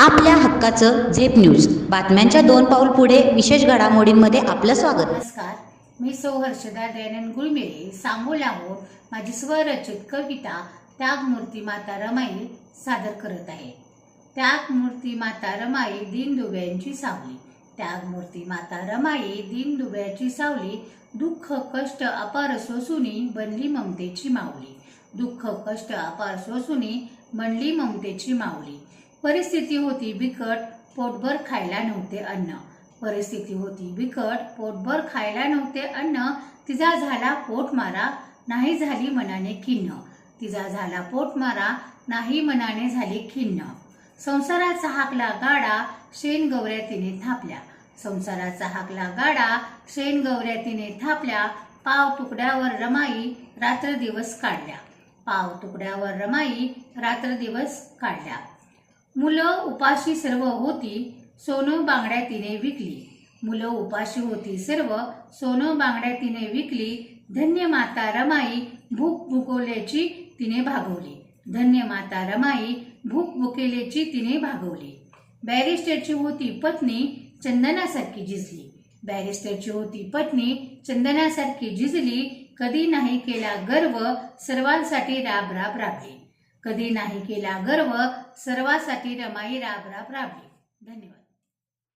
आपल्या हक्काचं झेप न्यूज. बातम्यांच्या दोन पाऊल पुढे विशेष घडामोडींमध्ये आपलं स्वागत. नमस्कार. मी सौ हर्षदा दयानंद गुळमेरे. सांगोल्याहून माझी स्वरचित कविता त्याग मूर्ती माता रमाई सादर करत आहे. त्याग मूर्ती माता रमाई दीन दुब्यांची सावली. त्याग मूर्ती माता रमाई दीन दुब्याची सावली. दुःख कष्ट अपार सोसुनी बनली ममतेची मावली दुःख कष्ट अपार सोसुनी बनली ममतेची माऊली. परिस्थिती होती बिकट पोटभर खायला नव्हते अन्न. परिस्थिती होती बिकट पोटभर खायला नव्हते अन्न. तिचा झाला पोट मारा नाही झाली मनाने खिन्न. तिचा झाला पोट मारा नाही मनाने झाली खिन्न. संसाराचा हाकला गाडा शेण गवऱ्या तिने थापल्या. संसाराचा हाकला गाडा शेण गवऱ्या तिने थापल्या. पाव तुकड्यावर रमाई रात्र दिवस काढल्या. पाव तुकड्यावर रमाई रात्र दिवस काढल्या. मुलं उपाशी सर्व होती सोनं बांगड्या तिने विकली. मुलं उपाशी होती सर्व सोनं बांगड्या तिने विकली. धन्य माता रमाई भूक भुकवल्याची तिने भागवली. धन्य माता रमाई भूक भुकेल्याची तिने भागवली. बॅरिस्टरची होती पत्नी चंदनासारखी झिजली. बॅरिस्टरची होती पत्नी चंदनासारखी झिजली. कधी नाही केला गर्व सर्वांसाठी राब राब राबली. कधी नाही केला गर्व सर्वासाठी रमाई राब राब राबली धन्यवाद.